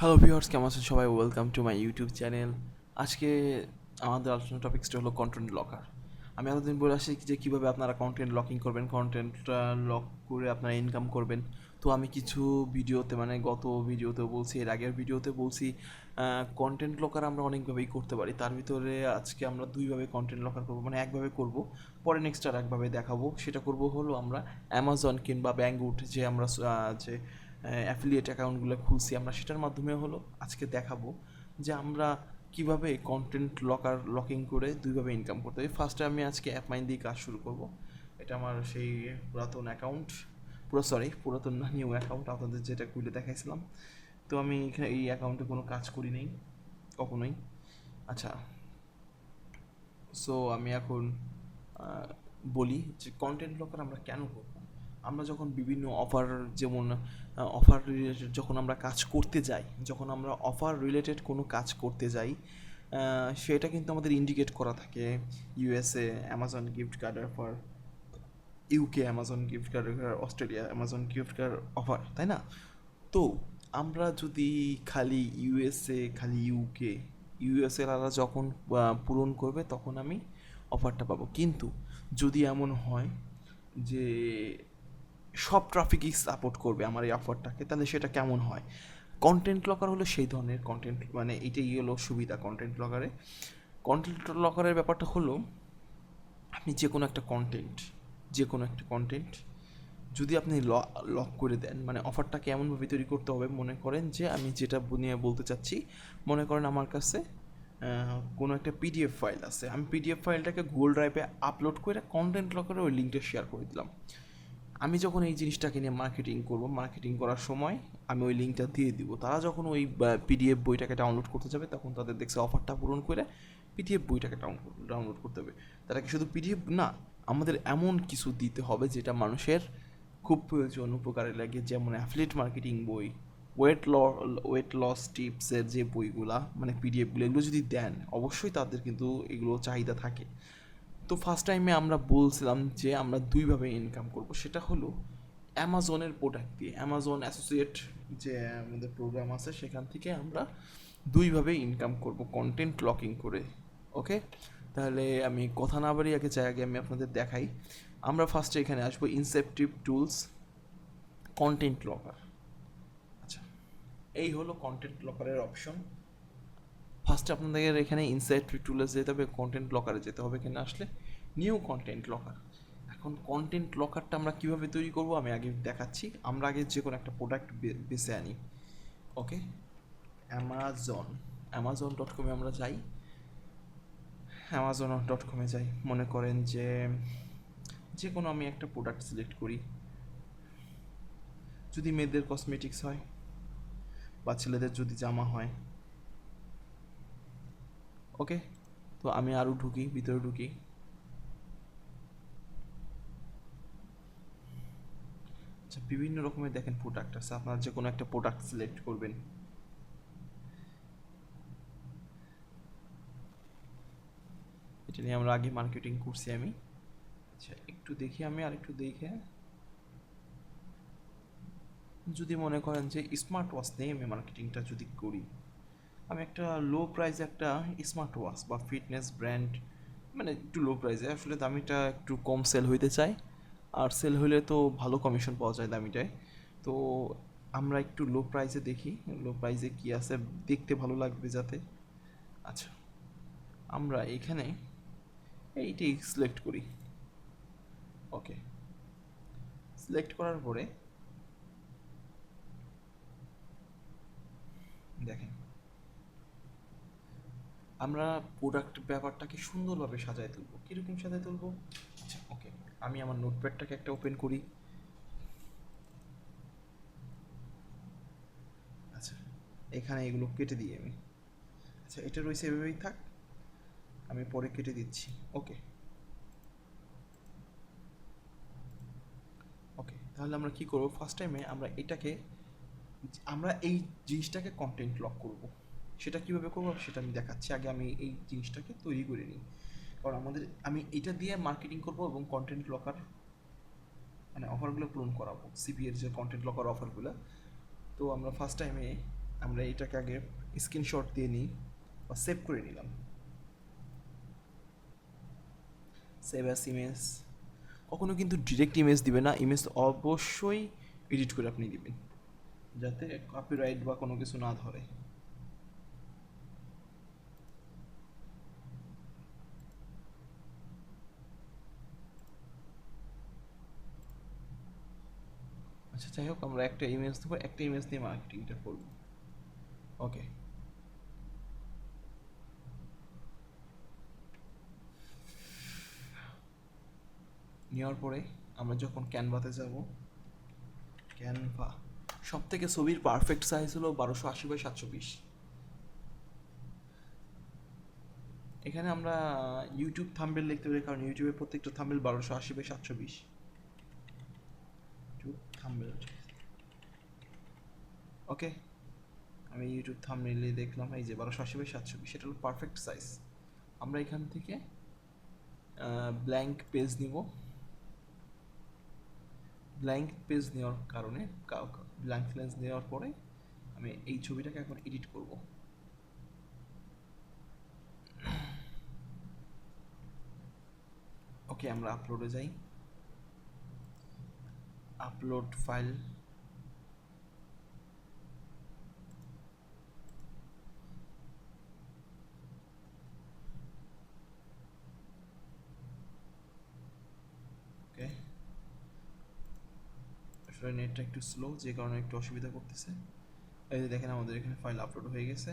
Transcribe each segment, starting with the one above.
Hello viewers কেমন আছেন সবাই? Welcome to my YouTube channel আজকে আমাদের আলোচনা টপিক্সটা হলো কন্টেন্ট লকার আমি এতদিন বলে আসি যে কীভাবে আপনারা কন্টেন্ট লকিং করবেন কন্টেন্টটা লক করে আপনারা ইনকাম করবেন। তো আমি কিছু ভিডিওতে মানে গত ভিডিওতে বলছি, এর আগের ভিডিওতে বলছি কন্টেন্ট লকার আমরা অনেকভাবেই করতে পারি। তার ভিতরে আজকে আমরা দুইভাবে কন্টেন্ট লকার করব মানে একভাবে করব। পরে নেক্সট আর একভাবে দেখাবো। সেটা করব হলো আমরা অ্যামাজন কিংবা ব্যাঙ্গুট যে আমরা যে অ্যাফিলিয়েট অ্যাকাউন্টগুলো খুলছি আমরা, সেটার মাধ্যমে হলো আজকে দেখাবো যে আমরা কীভাবে কন্টেন্ট লকার লকিং করে দুইভাবে ইনকাম করতে পারি ফার্স্টে আমি আজকে অ্যাপ মাইন দিয়ে কাজ শুরু করব। এটা আমার সেই পুরাতন অ্যাকাউন্ট পুরো সরি পুরাতন না নিউ অ্যাকাউন্ট আপনাদের যেটা খুলে দেখাইছিলাম। তো আমি এখানে এই অ্যাকাউন্টে কোনো কাজ করি নেই, কখনোই। আচ্ছা সো আমি এখন বলি যে কন্টেন্ট লকার আমরা কেন করব? আমরা যখন বিভিন্ন অফার যেমন অফার রিলেটেড যখন আমরা কাজ করতে যাই, যখন আমরা অফার রিলেটেড কোনো কাজ করতে যাই সেটা কিন্তু আমাদের ইন্ডিকেট করা থাকে। USA Amazon gift card offer UK Amazon gift card Australia Amazon gift card offer তাই না? তো আমরা যদি খালি ইউএসএ খালি ইউকে ইউএসএ আলাদা যখন পূরণ করবে তখন আমি অফারটা পাবো। কিন্তু যদি এমন হয় যে সব ট্রাফিকই সাপোর্ট করবে আমার এই অফারটাকে তাহলে সেটা কেমন হয়? কন্টেন্ট লকার হলো সেই ধরনের কন্টেন্ট মানে এটাই হলো সুবিধা কন্টেন্ট লকারে কন্টেন্ট লকারের ব্যাপারটা হলো, আপনি যে কোনো একটা কন্টেন্ট যে কোনো একটা কন্টেন্ট যদি আপনি লক করে দেন মানে অফারটাকে এমনভাবে তৈরি করতে হবে, মনে করেন যে আমি যেটা নিয়ে বলতে চাচ্ছি, মনে করেন আমার কাছে কোনো একটা পিডিএফ ফাইল আছে। আমি পিডিএফ ফাইলটাকে গুগল ড্রাইভে আপলোড করে কন্টেন্ট লকারে ওই লিঙ্কটা শেয়ার করে দিলাম। আমি যখন এই জিনিসটাকে নিয়ে মার্কেটিং করব মার্কেটিং করার সময় আমি ওই লিঙ্কটা দিয়ে দিব। তারা যখন ওই পিডিএফ বইটাকে ডাউনলোড করতে যাবে, তখন তাদের দেখছে অফারটা পূরণ করে পিডিএফ বইটাকে ডাউনলোড করতে হবে। তারা কি শুধু পিডিএফ না, আমাদের এমন কিছু দিতে হবে যেটা মানুষের খুব প্রয়োজন, উপকারে লাগে। যেমন অ্যাফিলিয়েট মার্কেটিং বই ওয়েট ল ওয়েট লস টিপসের যে বইগুলা মানে পিডিএফগুলো এগুলো যদি দেন, অবশ্যই তাদের কিন্তু এগুলো চাহিদা থাকে। তো ফার্স্ট টাইমে আমরা বলছিলাম যে আমরা দুইভাবে ইনকাম করব। সেটা হলো অ্যামাজনের প্রোডাক্ট দিয়ে। অ্যামাজন অ্যাসোসিয়েট যে আমাদের প্রোগ্রাম আছে, সেখান থেকে আমরা দুইভাবে ইনকাম করব কন্টেন্ট লকিং করে। ওকে তাহলে আমি কথা না বাড়ি আগে চাই আগে আমি আপনাদের দেখাই। আমরা ফার্স্টে এখানে আসব ইনসেপটিভ টুলস কন্টেন্ট লকার আচ্ছা এই হলো কন্টেন্ট লকারের অপশন ফার্স্টে আপনাদের এখানে ইনসাইট টুলে যেতে হবে কন্টেন্ট লকারে যেতে হবে এখানে আসলে নিউ কন্টেন্ট লকার এখন কন্টেন্ট লকারটা আমরা কীভাবে তৈরি করব আমি আগে দেখাচ্ছি। আমরা আগে যে কোনো একটা প্রোডাক্ট বেছে আনি। ওকে অ্যামাজন অ্যামাজন ডট কমে আমরা যাই। অ্যামাজন ডট কমে যাই। মনে করেন যে যে কোনো আমি একটা প্রোডাক্ট সিলেক্ট করি। যদি মেয়েদের কসমেটিক্স হয়, বা ছেলেদের যদি জামা হয় ওকে? তো আমি আরও ঢুকি, ভিতরে ঢুকি। আচ্ছা বিভিন্ন রকমের দেখেন প্রোডাক্ট আছে। আপনারা যে কোনো একটা প্রোডাক্ট সিলেক্ট করবেন। এটা নিয়ে আমরা আগে মার্কেটিং করছি আমি। আচ্ছা একটু দেখি আমি আর একটু দেখে। যদি মনে করেন যে স্মার্ট ওয়াচ নিয়ে আমি মার্কেটিংটা যদি করি। আমি একটা লো প্রাইসে একটা স্মার্ট ওয়াচ বা ফিটনেস ব্র্যান্ড মানে একটু লো প্রাইসে আসলে দামিটা একটু কম সেল হইতে চাই আর সেল হইলে তো ভালো কমিশন পাওয়া যায় দামিটায়। তো আমরা একটু লো প্রাইসে দেখি লো প্রাইসে কি আছে দেখতে ভালো লাগবে যাতে। আচ্ছা আমরা এখানে এইটাই সিলেক্ট করি। ওকে সিলেক্ট করার পরে, দেখেন আমরা প্রোডাক্ট ব্যাপারটাকে সুন্দরভাবে সাজায় তুলবো। কীরকম সাজায় তুলবো? আচ্ছা ওকে আমি আমার নোটপ্যাডটাকে একটা ওপেন করি। আচ্ছা এখানে এগুলো কেটে দিই আমি। আচ্ছা এটা রয়েছে এভাবেই থাক। আমি পরে কেটে দিচ্ছি। ওকে ওকে তাহলে আমরা কি করব? ফার্স্ট টাইমে আমরা এটাকে, আমরা এই জিনিসটাকে কন্টেন্ট লক করব। সেটা কীভাবে করব সেটা আমি দেখাচ্ছি। আগে আমি এই জিনিসটাকে তৈরি করে নিই। কারণ আমাদের, আমি এটা দিয়ে মার্কেটিং করব এবং কন্টেন্ট লকার মানে অফারগুলো পূরণ করাবো। সিপি এর যে কন্টেন্ট লকার অফারগুলো তো আমরা ফার্স্ট টাইমে আমরা এটাকে আগে স্ক্রিনশট দিয়ে নিই বা সেভ করে নিলাম। সেভ অ্যাস ইমেজ কখনো কিন্তু ডিরেক্ট ইমেজ দিবে না। ইমেজ অবশ্যই এডিট করে আপনি দিবেন। যাতে কপিরাইট বা কোনো কিছু না ধরে। আচ্ছা যাই হোক, আমরা একটা ইমেজ দেবো, একটা ইমেজ দিয়ে মার্কেটিংটা করব। ওকে নেওয়ার পরে আমরা যখন ক্যানভাতে যাব ক্যানভা সব থেকে ছবির পারফেক্ট সাইজ হলো বারোশো আশি বাই সাতশো বিশ। এখানে আমরা ইউটিউব থাম্বেল লিখতে পারি, কারণ ইউটিউবে প্রত্যেকটা থাম্বেল বারোশো আশি বাই সাতশো বিশ। থাম্বেল ওকে আমি ইউটিউব থাম্বেলে দেখলাম, এই যে বারোশো আশি বাই সাতশো বিশ এটা হলো পারফেক্ট সাইজ আমরা এখান থেকে ব্ল্যাঙ্ক পেজ নিব। ব্ল্যাঙ্ক পেজ নেওয়ার কারণে ব্ল্যাঙ্ক পেজ নেওয়ার পরে আমি এই ছবিটাকে এখন এডিট করব। ওকে আমরা আপলোডে যাই। আপলোড ফাইল ওকে আসলে নেটটা একটু স্লো যে কারণে একটু অসুবিধা করতেছে। এই যে দেখেন, আমাদের এখানে ফাইল আপলোড হয়ে গেছে।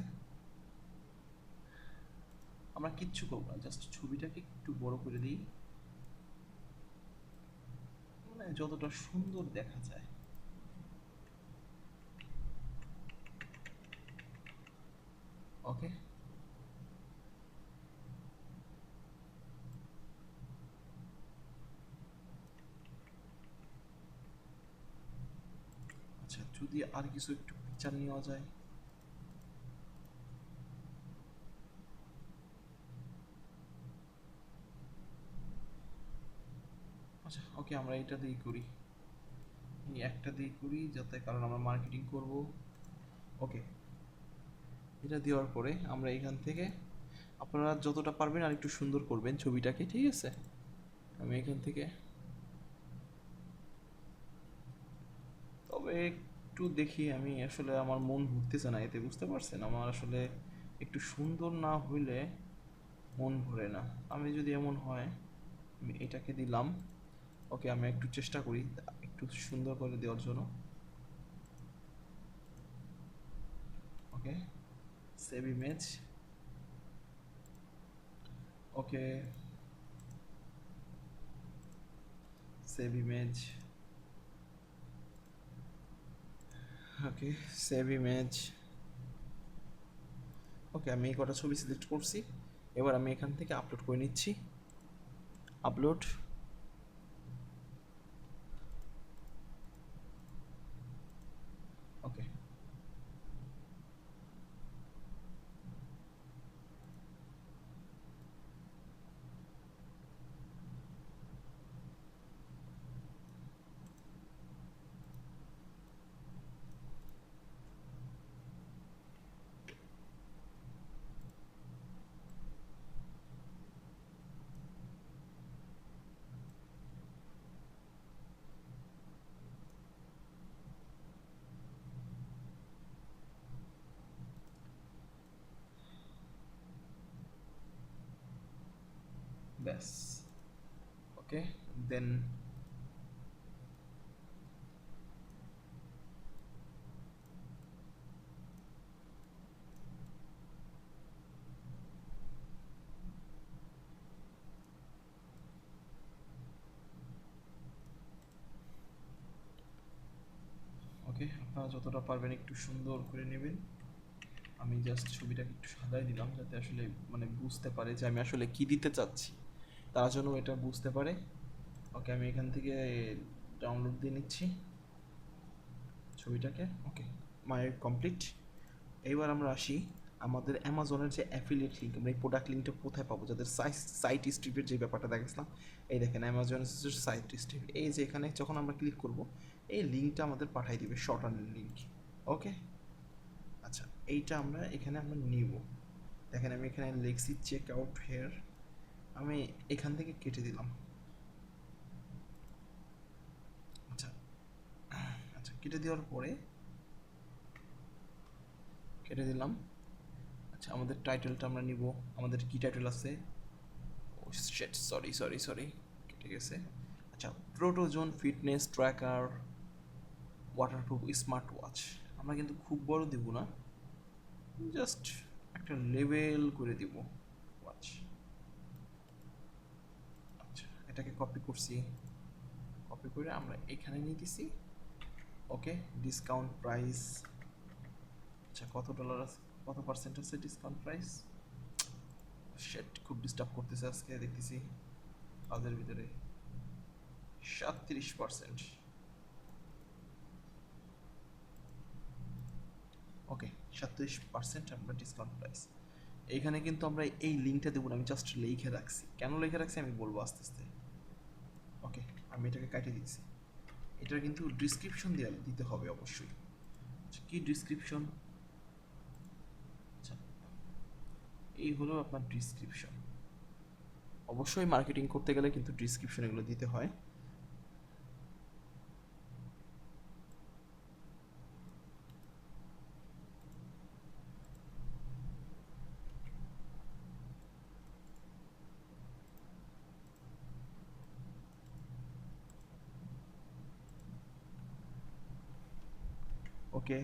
আমরা কিচ্ছু করব না জাস্ট ছবিটাকে একটু বড় করে দিই। যতটা সুন্দর দেখা যায়। ওকে আচ্ছা যদি আর কিছু একটু পিকচার নেওয়া যায়। আচ্ছা ওকে আমরা এটা দিয়েই করি। এই একটা দিয়ে করি যাতে কারণ আমরা মার্কেটিং করব। ওকে এটা দেওয়ার পরে আমরা এখান থেকে আপনারা যতটা পারবেন আর একটু সুন্দর করবেন ছবিটাকে, ঠিক আছে? আমি এখান থেকে তবে একটু দেখি আমি আসলে আমার মন ঘুরতেছে না এতে, বুঝতে পারছেন? আমার আসলে একটু সুন্দর না হইলে মন ভরে না। আমি যদি এমন হয়, আমি এটাকে দিলাম। ওকে আমি একটু চেষ্টা করি, একটু সুন্দর করে দেওয়ার জন্য। Okay save image okay save image okay save image okay, আমি এই কটা ছবি সিলেক্ট করছি। এবার আমি এখান থেকে আপলোড করে নিচ্ছি। আপলোড ওকে ব্যাস ওকে দেন ওকে আপনারা যতটা পারবেন একটু সুন্দর করে নেবেন। আমি জাস্ট ছবিটাকে একটু সাজাই দিলাম যাতে আসলে মানে বুঝতে পারে যে আমি আসলে কি দিতে চাচ্ছি। তার জন্য এটা বুঝতে পারে। ওকে আমি এখান থেকে ডাউনলোড দিয়ে নিচ্ছি ছবিটাকে। ওকে মাই কমপ্লিট এইবার আমরা আসি আমাদের অ্যামাজনের যে অ্যাফিলিয়েট লিঙ্ক আমরা এই প্রোডাক্ট লিঙ্কটা কোথায় পাবো? যাদের সাইট সাইট স্ট্রিপের যে ব্যাপারটা দেখেছিলাম এই দেখেন অ্যামাজনের সাইট স্ট্রিপ এই যে এখানে যখন আমরা ক্লিক করব, এই লিঙ্কটা আমাদের পাঠিয়ে দিবে শর্ট লিঙ্ক ওকে আচ্ছা এইটা আমরা এখানে আমরা নিব। দেখেন আমি এখানে লিখছি চেক আউট হেয়ার আমি এখান থেকে কেটে দিলাম। আচ্ছা আচ্ছা কেটে দেওয়ার পরে কেটে দিলাম। আচ্ছা আমাদের টাইটেলটা আমরা নিব। আমাদের কি টাইটেল আছে? ও সরি সরি সরি কেটে গেছে। আচ্ছা Protozone fitness tracker waterproof smart watch আমরা কিন্তু খুব বড় দিব না। জাস্ট একটা লেভেল করে দিব ওয়াচ আচ্ছা এটাকে কপি করছি। কপি করে আমরা এখানে নিয়ে দিছি ওকে ডিসকাউন্ট প্রাইস আচ্ছা কত ডলার আছে? কত পার্সেন্ট আছে ডিসকাউন্ট প্রাইস শেট খুব ডিস্টার্ব করতেছে আজকে, দেখতেছি। কাজের ভিতরে সাতত্রিশ পার্সেন্ট ওকে সাতত্রিশ পার্সেন্ট আমরা ডিসকাউন্ট প্রাইস এখানে কিন্তু আমরা এই লিঙ্কটা দেবো না, আমি জাস্ট লিখে রাখছি। কেন লিখে রাখছি আমি বলব আস্তে আস্তে। আমি এটাকে কাটে দিচ্ছি। এটার কিন্তু ডিসক্রিপশন দেওয়া দিতে হবে অবশ্যই। আচ্ছা কি ডিসক্রিপশন আচ্ছা এই হলো আপনার ডিসক্রিপশন অবশ্যই মার্কেটিং করতে গেলে কিন্তু ডিসক্রিপশন এগুলো দিতে হয়। ওকে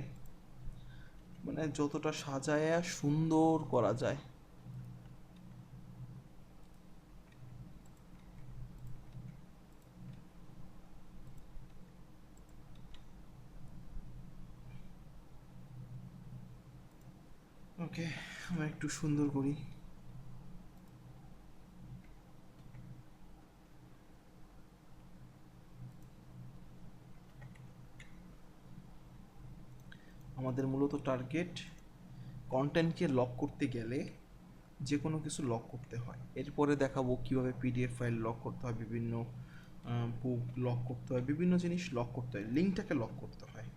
মানে যতটা সাজায়া সুন্দর করা যায়। ওকে আমরা একটু সুন্দর করি। আমাদের মূলত টার্গেট কন্টেন্টকে লক করতে গেলে যে কোনো কিছু লক করতে হয়। এরপরে দেখাবো কীভাবে পিডিএফ ফাইল লক করতে হয়, বিভিন্ন বুক লক করতে হয়, বিভিন্ন জিনিস লক করতে হয় লিঙ্কটাকে লক করতে হয়।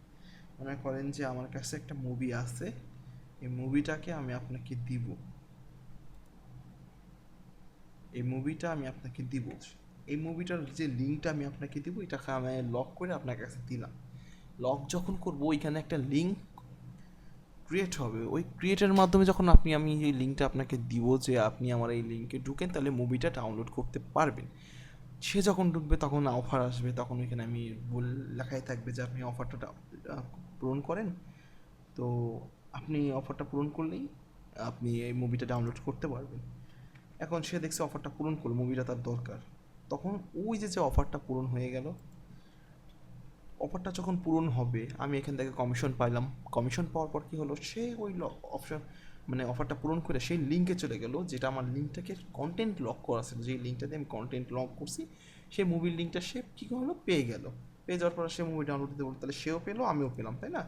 মনে করেন যে আমার কাছে একটা মুভি আছে, এই মুভিটাকে আমি আপনাকে দিব। এই মুভিটা আমি আপনাকে দিব। এই মুভিটার যে লিঙ্কটা আমি আপনাকে দিব, এটাকে আমি লক করে আপনার কাছে দিলাম। লক যখন করব, ওইখানে একটা লিঙ্ক ক্রিয়েট হবে। ওই ক্রিয়েটের মাধ্যমে যখন আপনি, আমি এই লিঙ্কটা আপনাকে দিব যে আপনি আমার এই লিঙ্কে ঢুকেন, তাহলে মুভিটা ডাউনলোড করতে পারবেন। সে যখন ঢুকবে, তখন অফার আসবে, তখন ওইখানে আমি বল, লেখাই থাকবে যে আপনি অফারটা পূরণ করেন। তো আপনি অফারটা পূরণ করলেই আপনি এই মুভিটা ডাউনলোড করতে পারবেন। এখন সে দেখছে অফারটা পূরণ করল মুভিটা তার দরকার। তখন ওই যে যে অফারটা পূরণ হয়ে গেল অফারটা যখন পূরণ হবে, আমি এখান থেকে কমিশন পাইলাম। কমিশন পাওয়ার পর কী হলো? সে ওই অপশন মানে অফারটা পূরণ করে সেই লিঙ্কে চলে গেল, যেটা আমার লিঙ্কটাকে কন্টেন্ট লক করা ছিল। যেই লিঙ্কটাতে আমি কন্টেন্ট লক করছি, সেই মুভির লিঙ্কটা সে কী হলো পেয়ে গেল। পেয়ে যাওয়ার পর সে মুভি ডাউনলোড দিতে বলল, তাহলে সেও পেল, আমিও পেলাম। তাই না?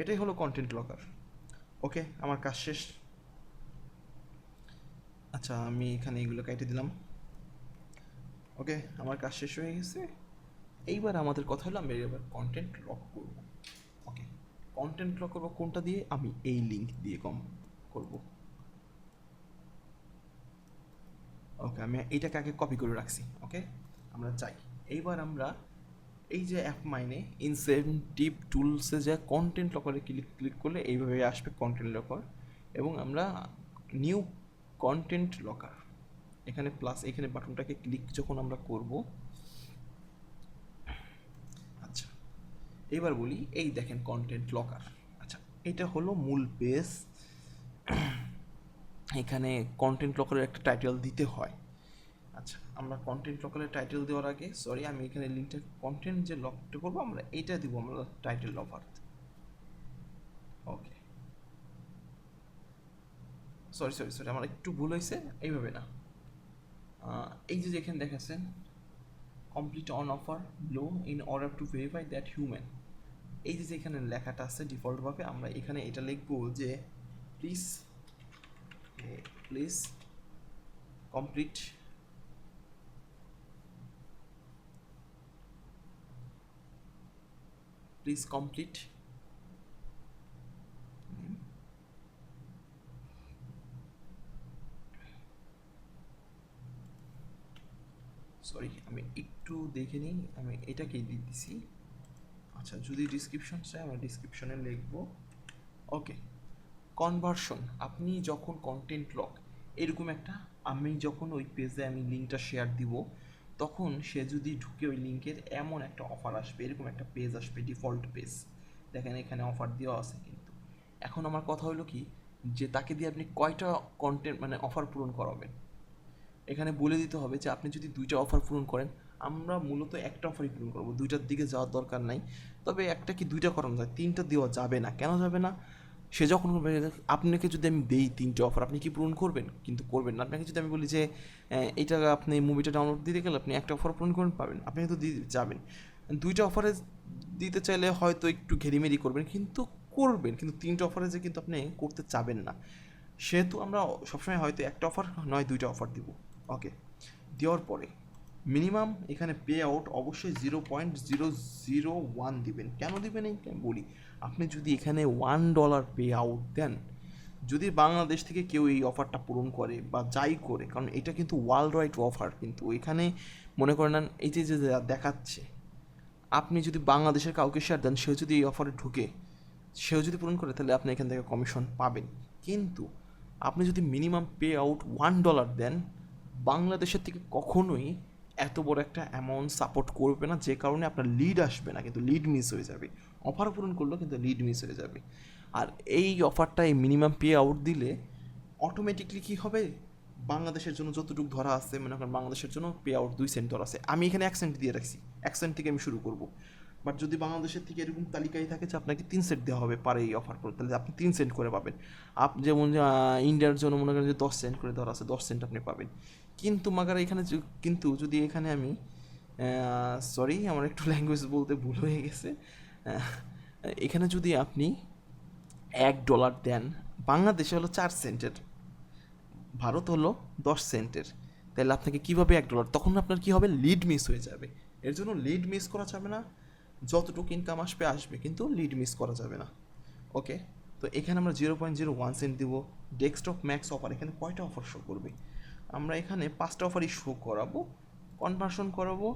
এটাই হলো কন্টেন্ট লকার ওকে, আমার কাজ শেষ। আচ্ছা আমি এখানে এগুলো কেটে দিলাম। ওকে, আমার কাজ শেষ হয়ে গেছে। এইবার আমাদের কথা হলো আমি এবার কন্টেন্ট লক করব। ওকে কন্টেন্ট লক করব কোনটা দিয়ে? আমি এই লিঙ্ক দিয়ে কম করব। ওকে আমি এইটাকে আগে কপি করে রাখছি। ওকে আমরা চাই এইবার আমরা এই যে অ্যাপ মাইনে ইনসেন্টিভ টুলসে যে কন্টেন্ট লকারে ক্লিক ক্লিক করলে এইভাবে আসবে কন্টেন্ট লকার এবং আমরা নিউ কন্টেন্ট লকার এখানে প্লাস এখানে বাটনটাকে ক্লিক যখন আমরা করব আচ্ছা এবার বলি, এই দেখেন কন্টেন্ট লকার আচ্ছা এটা হলো মূল পেজ এখানে কন্টেন্ট লকারের একটা টাইটেল দিতে হয়। আচ্ছা আমরা কন্টেন্ট লকারের টাইটেল দেওয়ার আগে সরি আমি এখানে লিঙ্কটা কন্টেন্ট যে লকটা করব, আমরা এইটা দিব আমরা title offer okay sorry sorry sorry আমার একটু ভুল হয়েছে, এইভাবে না। এই যে যেখানে দেখাচ্ছেন complete on offer below in order to verify that human এই যে এখানে লেখাটা আছে ডিফল্টভাবে আমরা এখানে এটা লিখব যে please please complete please complete sorry আমি একটু দেখে নিই, আমি এটাকেই দিচ্ছি আচ্ছা যদি ডিসক্রিপশন চাই, আমরা ডিসক্রিপশনে লিখব। ওকে কনভার্সন আপনি যখন কন্টেন্ট লক এরকম একটা, আমি যখন ওই পেজে আমি লিঙ্কটা শেয়ার দিব, তখন সে যদি ঢুকে ওই লিঙ্কের এমন একটা অফার আসবে, এরকম একটা পেজ আসবে ডিফল্ট পেজ দেখেন এখানে অফার দেওয়া আছে কিন্তু। এখন আমার কথা হলো কি, যে তাকে দিয়ে আপনি কয়টা কন্টেন্ট মানে অফার পূরণ করাবেন? এখানে বলে দিতে হবে যে, আপনি যদি দুইটা অফার পূরণ করেন আমরা মূলত একটা অফারই পূরণ করব। দুইটার দিকে যাওয়ার দরকার নাই। তবে একটা কি দুইটা করানো যায়? তিনটা দেওয়া যাবে না। কেন যাবে না? সে যখন আপনাকে যদি আমি দেই তিনটে অফার আপনি কি পূরণ করবেন? কিন্তু করবেন না। আপনাকে যদি আমি বলি যে আহ, এইটা আপনি মুভিটা ডাউনলোড দিতে গেলে আপনি একটা অফার পূরণ করবেন পাবেন। আপনি কিন্তু দিয়ে যাবেন। দুইটা অফারে দিতে চাইলে হয়তো একটু ঘেরিমেরি করবেন কিন্তু করবেন। কিন্তু তিনটে অফারে যে কিন্তু আপনি করতে চাবেন না। সেহেতু আমরা সবসময় হয়তো একটা অফার নয় দুইটা অফার দিব। ওকে দেওয়ার পরে। মিনিমাম এখানে পে আউট অবশ্যই zero point zero zero one দিবেন। কেন দিবেন এই বলি, আপনি যদি এখানে ওয়ান ডলার পে আউট দেন, যদি বাংলাদেশ থেকে কেউ এই অফারটা পূরণ করে বা যাই করে, কারণ এটা কিন্তু ওয়ার্ল্ড ওয়াইড অফার কিন্তু এখানে মনে করেন এই যে যে দেখাচ্ছে, আপনি যদি বাংলাদেশের কাউকে শেয়ার দেন, সেও যদি এই অফারে ঢুকে, সেও যদি পূরণ করে, তাহলে আপনি এখান থেকে কমিশন পাবেন। কিন্তু আপনি যদি minimum pay out one dollar দেন, বাংলাদেশের থেকে কখনোই এত বড় একটা অ্যামাউন্ট সাপোর্ট করবে না, যে কারণে আপনার লিড আসবে না, কিন্তু লিড মিস হয়ে যাবে। অফার পূরণ করলেও কিন্তু লিড মিস হয়ে যাবে। আর এই অফারটা এই মিনিমাম পে আউট দিলে অটোমেটিকলি কী হবে? বাংলাদেশের জন্য যতটুকু ধরা আছে, মনে করেন বাংলাদেশের জন্য পে আউট দুই সেন্ট ধরা আছে। আমি এখানে এক সেন্ট দিয়ে রাখছি। এক সেন্ট থেকে আমি শুরু করব। বাট যদি বাংলাদেশের থেকে এরকম তালিকায় থাকে যে আপনাকে তিন সেন্ট দেওয়া হবে পারে এই অফার করে, তাহলে আপনি তিন সেন্ট করে পাবেন। আপ যেমন ইন্ডিয়ার জন্য মনে করেন যে দশ সেন্ট করে ধরা আছে, দশ সেন্ট আপনি পাবেন। কিন্তু মাগার এখানে কিন্তু যদি এখানে আমি সরি আমার একটু ল্যাঙ্গুয়েজ বলতে ভুল হয়ে গেছে। এখানে যদি আপনি এক ডলার দেন, বাংলাদেশে হলো চার সেন্টের ভারত হলো দশ সেন্টের তাহলে আপনাকে কীভাবে এক ডলার তখন আপনার কী হবে? লিড মিস হয়ে যাবে। এর জন্য লিড মিস করা যাবে না। যতটুকু ইনকাম আসবে আসবে। কিন্তু লিড মিস করা যাবে না। ওকে তো এখানে আমরা zero point zero one cent দিব। ডেস্কটপ ম্যাক্স অফার এখানে কয়টা অফার শো করবে? আমরা এখানে পাঁচটা অফারই শো করাবো কনভার্সন করাবো।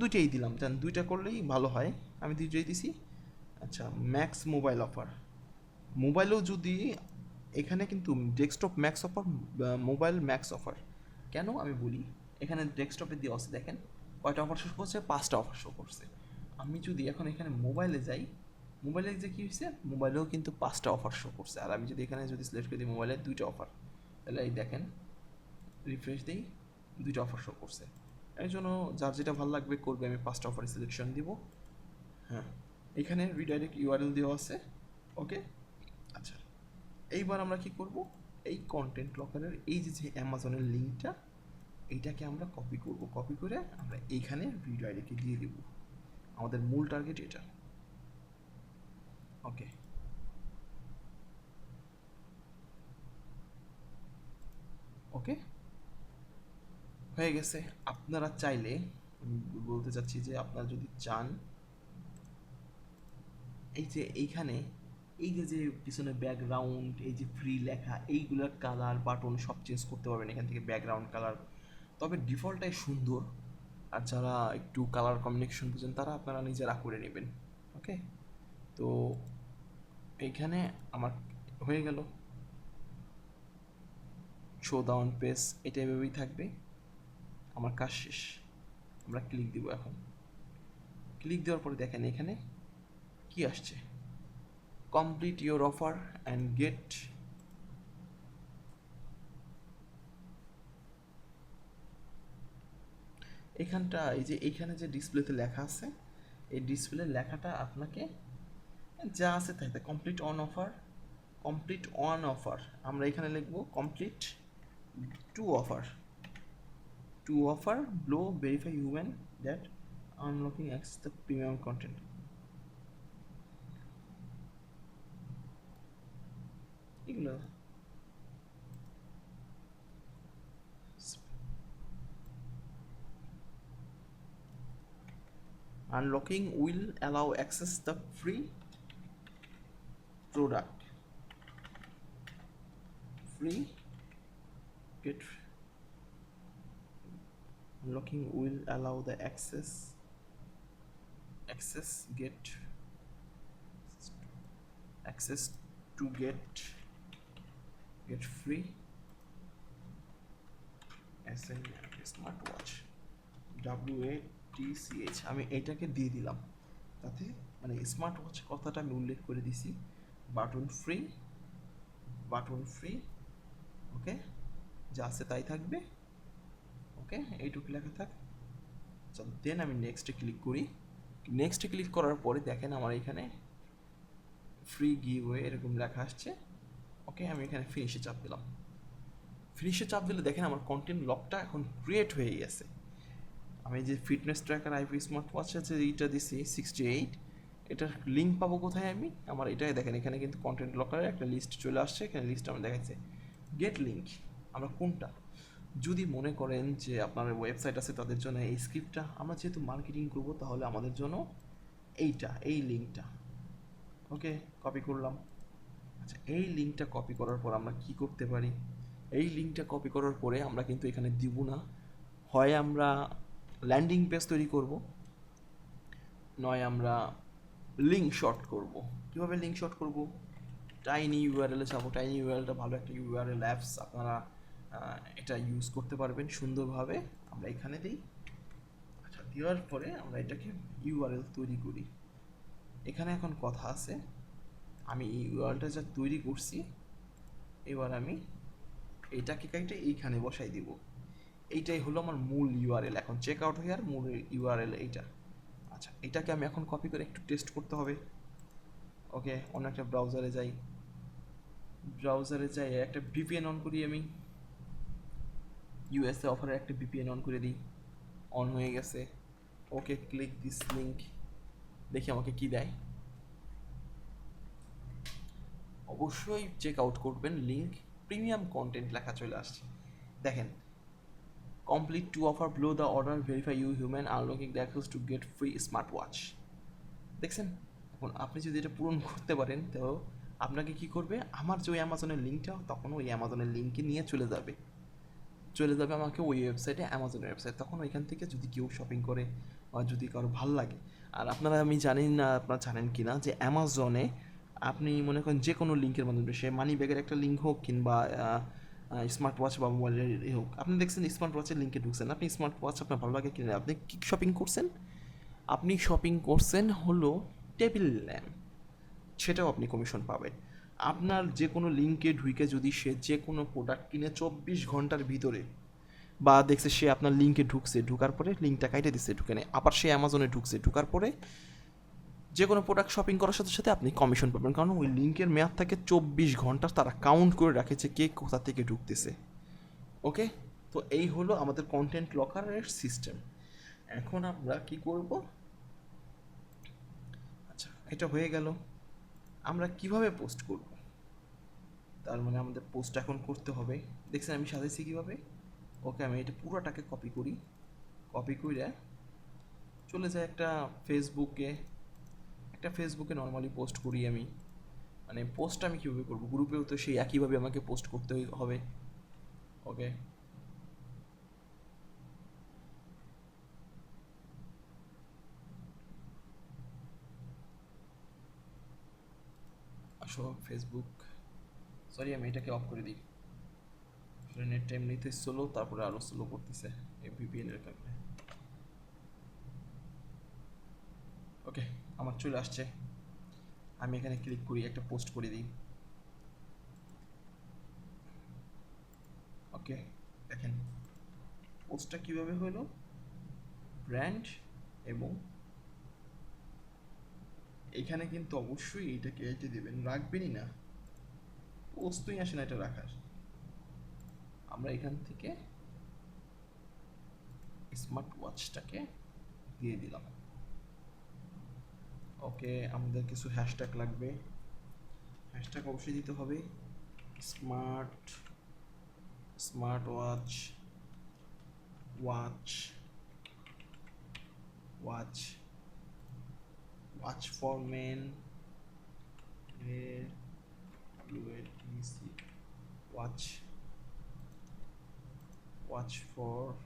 দুইটাই দিলাম। জান, দুইটা করলেই ভালো হয়। আমি দুইটাই দিছি। আচ্ছা ম্যাক্স মোবাইল অফার মোবাইলেও যদি, এখানে কিন্তু desktop max offer mobile max offer কেন? আমি বলি, এখানে ডেস্কটপে দিয়ে আছে, দেখেন। কয়টা অফার শো করছে? পাঁচটা অফার শো করছে। আমি যদি এখন এখানে মোবাইলে যাই মোবাইলে যে কী হয়েছে মোবাইলেও কিন্তু পাঁচটা অফার শো করছে। আর আমি যদি এখানে যদি সিলেক্ট করে দিই মোবাইলে দুইটা অফার তাহলে এই দেখেন রিফ্রেশ দিই, দুইটা অফার শো করছে। এর জন্য যার যেটা ভালো লাগবে করবে, আমি পাঁচটা অফার সিলেকশন দিব। হ্যাঁ এখানে রিডাইরেক্ট ইউআরএল দেওয়া আছে। ওকে আচ্ছা এইবার আমরা কি করব? এই কন্টেন্ট লকারের এই যে যে অ্যামাজনের লিঙ্কটা এইটাকে আমরা কপি করব। কপি করে আমরা এইখানে রিডাইরেক্টে দিয়ে দেব। আমাদের মূল টার্গেট এটা। ওকে ওকে হয়ে গেছে। আপনারা চাইলে বলতে চাচ্ছি যে আপনারা যদি চান, এই যে এইখানে, এই যে যে পিছনে ব্যাকগ্রাউন্ড এই যে ফ্রি লেখা, এইগুলোর কালার বাটন সব চেঞ্জ করতে পারবেন এখান থেকে ব্যাকগ্রাউন্ড কালার তবে ডিফল্টটাই সুন্দর। আর যারা একটু কালার কমিউনিকেশন বুঝেন, তারা আপনারা নিজেরা করে নেবেন ওকে তো এইখানে আমার হয়ে গেল। শো ডাউন পেজ এটা এভাবেই থাকবে। আমার কাজ শেষ। আমরা ক্লিক দিব এখন। ক্লিক দেওয়ার পরে দেখেন এখানে কি আসছে? Complete your offer and get এখানটা, এই যে এইখানে যে ডিসপ্লেতে লেখা আছে, এই ডিসপ্লে লেখাটা আপনাকে, যা আছে তাই complete on offer complete on offer আমরা এখানে লিখব complete to offer to offer below verify human that unlocking access the premium content এগুলো unlocking will allow access the free product. Free. Get unlocking will allow the access. Access get. Access to get. Get free. As smartwatch. W8 T C এটাকে দিয়ে দিলাম। তাতে মানে smart watch কথাটা আমি উল্লেখ করে দিছি। Button free button free okay যা আছে তাই থাকবে ওকে এইটুকু লেখা থাক। চল দেন আমি নেক্সটে ক্লিক করি। নেক্সটে ক্লিক করার পরে দেখেন আমার এখানে ফ্রি গিওয়ে এরকম লেখা আসছে। ওকে আমি এখানে ফিনিশে চাপ দিলাম। ফিনিশে চাপ দিলে দেখেন আমার কন্টেন্ট লকটা এখন ক্রিয়েট হয়ে গেছে। আমি যে fitness tracker IP smart watch আছে, এইটা দিছি সিক্সটি এইট এটার লিঙ্ক পাবো কোথায় আমি? আমার এটাই দেখেন, এখানে কিন্তু কন্টেন্ট লকারের একটা লিস্ট চলে আসছে, এখানে লিস্ট আমার দেখাচ্ছে গেট লিঙ্ক আমরা কোনটা? যদি মনে করেন যে আপনার ওয়েবসাইট আছে, তাদের জন্য এই স্ক্রিপ্টটা আমরা যেহেতু মার্কেটিং করব, তাহলে আমাদের জন্য এইটা, এই লিঙ্কটা ওকে কপি করলাম। আচ্ছা এই লিঙ্কটা কপি করার পর আমরা কি করতে পারি? এই লিঙ্কটা কপি করার পরে আমরা কিন্তু এখানে দিব না। হয় আমরা ল্যান্ডিং পেজ তৈরি করব। নয় আমরা লিঙ্ক শর্ট করব। কীভাবে লিঙ্ক শর্ট করব? টাইনি ইউআরএলে যাব। টাইনি ইউআরএলটা ভালো একটা ইউআরএল অ্যাপস আপনারা এটা ইউজ করতে পারবেন সুন্দরভাবে। আমরা এখানে দিই। আচ্ছা দেওয়ার পরে আমরা এটাকে ইউআরএল তৈরি করি। এখানে এখন কথা আছে। আমি এই ইউআরএলটা যা তৈরি করছি, এবার আমি এটাকে কাইটে এইখানে বসাই দিব। এইটাই হলো আমার মূল ইউআরএল এখন চেক আউট হয়ে আর মূল ইউআরএল এইটা। আচ্ছা এটাকে আমি এখন কপি করে একটু টেস্ট করতে হবে। ওকে অন্য একটা ব্রাউজারে যাই। ব্রাউজারে যাই, একটা ভিপিএন অন করি আমি। ইউএসএ অফারে একটা ভিপিএন অন করে দিই। অন হয়ে গেছে। ওকে ক্লিক দিস লিঙ্ক দেখি আমাকে কি দেয়। অবশ্যই চেক আউট করবেন। লিঙ্ক প্রিমিয়াম কন্টেন্ট লেখা চলে আসছে। দেখেন complete to offer below the order verify you human unlocking the access to get free smart watch দেখছেন? এখন আপনি যদি এটা পূরণ করতে পারেন, তো আপনাকে কি করবে? আমার যে ওই অ্যামাজনের লিঙ্কটা তখন ওই অ্যামাজনের লিঙ্কে নিয়ে চলে যাবে। চলে যাবে আমাকে ওই ওয়েবসাইটে অ্যামাজনের ওয়েবসাইট তখন ওইখান থেকে যদি কেউ শপিং করে, বা যদি কারও ভালো লাগে। আর আপনারা, আমি জানি না আপনারা জানেন কি না যে অ্যামাজনে আপনি মনে করেন যে কোনো লিঙ্কের মাধ্যমে, সে মানি ব্যাগের একটা লিঙ্ক হোক কিংবা স্মার্ট ওয়াচ বা মোবাইলের এ হোক। আপনি দেখছেন স্মার্ট ওয়াচের লিঙ্কে ঢুকছেন। আপনি স্মার্ট ওয়াচ আপনার ভালো লাগে কিনে, আপনি কি শপিং করছেন? আপনি শপিং করছেন হলো টেবিল ল্যাম্প সেটাও আপনি কমিশন পাবেন। আপনার যে কোনো লিঙ্কে ঢুকে যদি সে যে কোনো প্রোডাক্ট কিনে চব্বিশ ঘণ্টার ভিতরে বা দেখছে সে আপনার লিঙ্কে ঢুকছে, ঢুকার পরে লিঙ্কটা কাইটে দিচ্ছে, ঢুকে নেয়। আবার সে অ্যামাজনে ঢুকছে, ঢুকার পরে যে কোনো প্রোডাক্ট শপিং করার সাথে সাথে আপনি কমিশন পাবেন। কারণ ওই লিঙ্কের মেয়াদ থাকে চব্বিশ ঘণ্টা, তারা কাউন্ট করে রাখে যে কে কোথা থেকে ঢুকতেছে। ওকে? তো এই হলো আমাদের কন্টেন্ট লকারের সিস্টেম এখন আমরা কি করব? আচ্ছা এটা হয়ে গেল। আমরা কীভাবে পোস্ট করব? তার মানে আমাদের পোস্ট এখন করতে হবে। দেখছেন আমি সাজাইছি কীভাবে? ওকে, আমি এটা পুরোটাকে কপি করি। কপি করে চলে যায় একটা ফেসবুকে একটা ফেসবুকে নর্মালি পোস্ট করি আমি। মানে পোস্ট আমি কীভাবে করব? গ্রুপেও তো সেই একইভাবে আমাকে পোস্ট করতে হবে। ওকে আসো ফেসবুক সরি আমি এটাকে অফ করে দিই। নেট টাইম নিতে স্লো তারপরে আরও স্লো করতেছে। এই ভিপিএন এর কারণে। ওকে আমার চলে আসছে। আমি এখানে ক্লিক করি, একটা পোস্ট করে দিই। ওকে দেখেন। পোস্টটা কীভাবে হলো? ব্র্যান্ড এবং এখানে কিন্তু অবশ্যই এইটাকে এইটা দেবেন, রাখবেনই না। পোস্তই আসে না এটা রাখার। আমরা এখান থেকে স্মার্ট ওয়াচটাকে দিয়ে দিলাম। ওকে, আমাদের কিছু হ্যাশট্যাগ লাগবে। হ্যাশট্যাগ অবশ্যই দিতে হবে। Smart smart watch watch watch watch for men watch watch for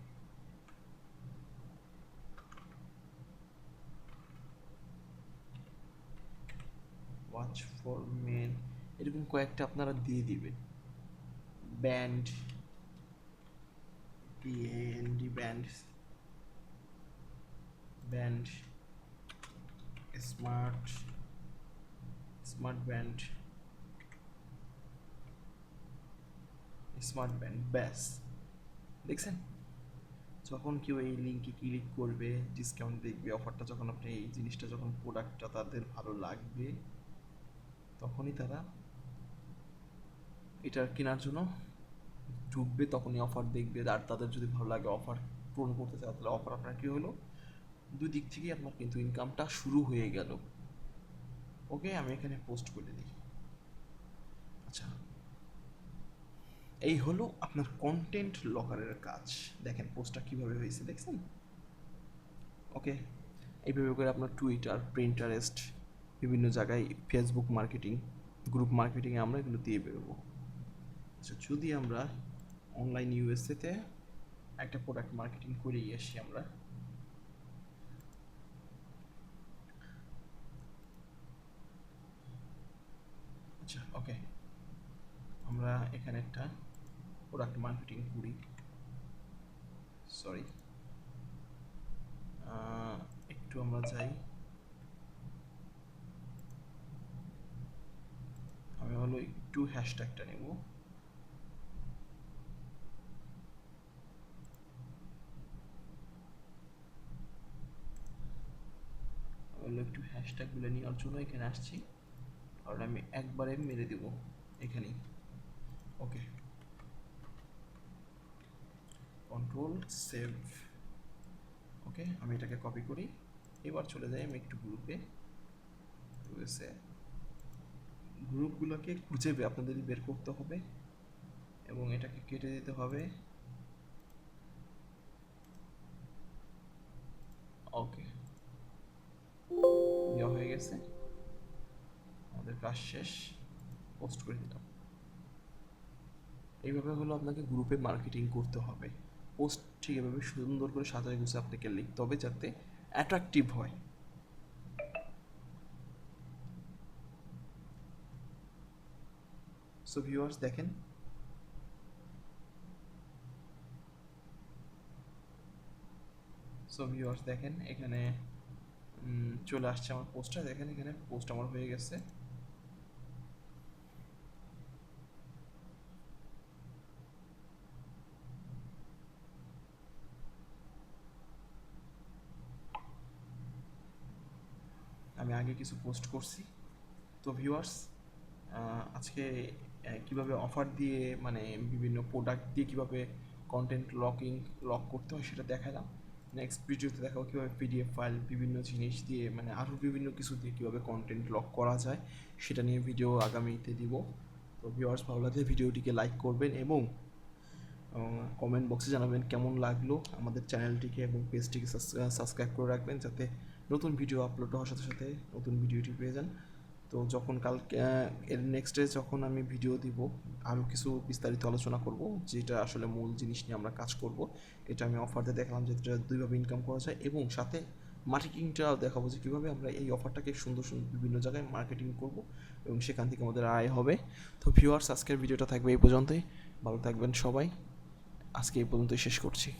watch for men এরকম কয়েকটা আপনারা দিয়ে দিবেন। Band BND band band smart smart band smart band ব্যাস। দেখছেন? যখন কেউ এই লিঙ্কে ক্লিক করবে ডিসকাউন্ট দেখবে, অফারটা যখন আপনি, এই জিনিসটা যখন প্রোডাক্টটা তাদের ভালো লাগবে তখনই তারা এটা কেনার জন্য ঢুকবে, তখনই অফার দেখবে। আর তাদের যদি ভালো লাগে অফার পূরণ করতে চায়, তাহলে অফার আপনার কী হলো? দুই দিক থেকেই আপনার কিন্তু ইনকামটা শুরু হয়ে গেল। ওকে, আমি এখানে পোস্ট করে দিই। আচ্ছা। এই হলো আপনার কন্টেন্ট লকারের কাজ। দেখেন পোস্টটা কীভাবে হয়েছে, দেখছেন? ওকে, এইভাবে করে আপনার টুইটার প্রিন্টারেস্ট বিভিন্ন জায়গায় ফেসবুক মার্কেটিং গ্রুপ মার্কেটিংয়ে আমরা এগুলো দিয়ে বেরোবো। আচ্ছা যদি আমরা অনলাইন ইউএসএতে একটা প্রোডাক্ট মার্কেটিং করেই আসি আমরা আচ্ছা ওকে আমরা এখানে একটা প্রোডাক্ট মার্কেটিং করি। সরি একটু আমরা যাই। আমি হলো একটু হ্যাশট্যাগটা নেব। হলো একটু হ্যাশট্যাগুলো নেওয়ার জন্য এখানে আসছি। আর আমি একবারে মেরে দেব এখানেই। ওকে। Control save. ওকে, আমি এটাকে কপি করি। এবার চলে যাই আমি একটু গ্রুপে। রয়েছে গ্রুপগুলোকে খুঁজে আপনাদের বের করতে হবে এবং এটাকে কেটে দিতে হবে। ওকে। দেওয়া হয়ে গেছে। আমাদের কাজ শেষ। পোস্ট করে দিলাম। এইভাবে হলো আপনাকে গ্রুপে মার্কেটিং করতে হবে। পোস্ট ঠিক এভাবে সুন্দর করে সাজায় গুছিয়ে আপনাকে লিখতে হবে যাতে অ্যাট্রাকটিভ হয়। সো ভিউয়ার্স দেখেন সো ভিউয়ার্স দেখেন এখানে চলে আসছে আমার পোস্টটা দেখেন এখানে পোস্ট আমার হয়ে গেছে। আমি আগে কিছু পোস্ট করছি। তো ভিউয়ার্স আজকে কীভাবে অফার দিয়ে মানে বিভিন্ন প্রোডাক্ট দিয়ে কীভাবে কন্টেন্ট লকিং লক করতে হয় সেটা দেখালাম। নেক্সট ভিডিওতে দেখাবো কীভাবে পিডিএফ ফাইল বিভিন্ন জিনিস দিয়ে মানে আরও বিভিন্ন কিছু দিয়ে কীভাবে কন্টেন্ট লক করা যায়, সেটা নিয়ে ভিডিও আগামীতে দিব। তো ভিউয়ার্স ভালো লাগলে ভিডিওটিকে লাইক করবেন এবং কমেন্ট বক্সে জানাবেন কেমন লাগল আমাদের চ্যানেলটিকে এবং পেজটিকে সাবস্ক্রাইব করে রাখবেন, যাতে নতুন ভিডিও আপলোড হওয়ার সাথে সাথে নতুন ভিডিওটি পেয়ে যান। তো যখন কালকে এর নেক্সট ডে যখন আমি ভিডিও দিব আরও কিছু বিস্তারিত আলোচনা করব, যেটা আসলে মূল জিনিস নিয়ে আমরা কাজ করব, এটা আমি অফারতে দেখালাম যে এটা দুইভাবে ইনকাম করা যায় এবং সাথে মার্কেটিংটাও দেখাবো যে কীভাবে আমরা এই অফারটাকে সুন্দর সুন্দর বিভিন্ন জায়গায় মার্কেটিং করব এবং সেখান থেকে আমাদের আয় হবে। তো ভিউয়ার্স আজকের ভিডিওটা থাকবে এই পর্যন্তই। ভালো থাকবেন সবাই। আজকে এই পর্যন্তই শেষ করছি।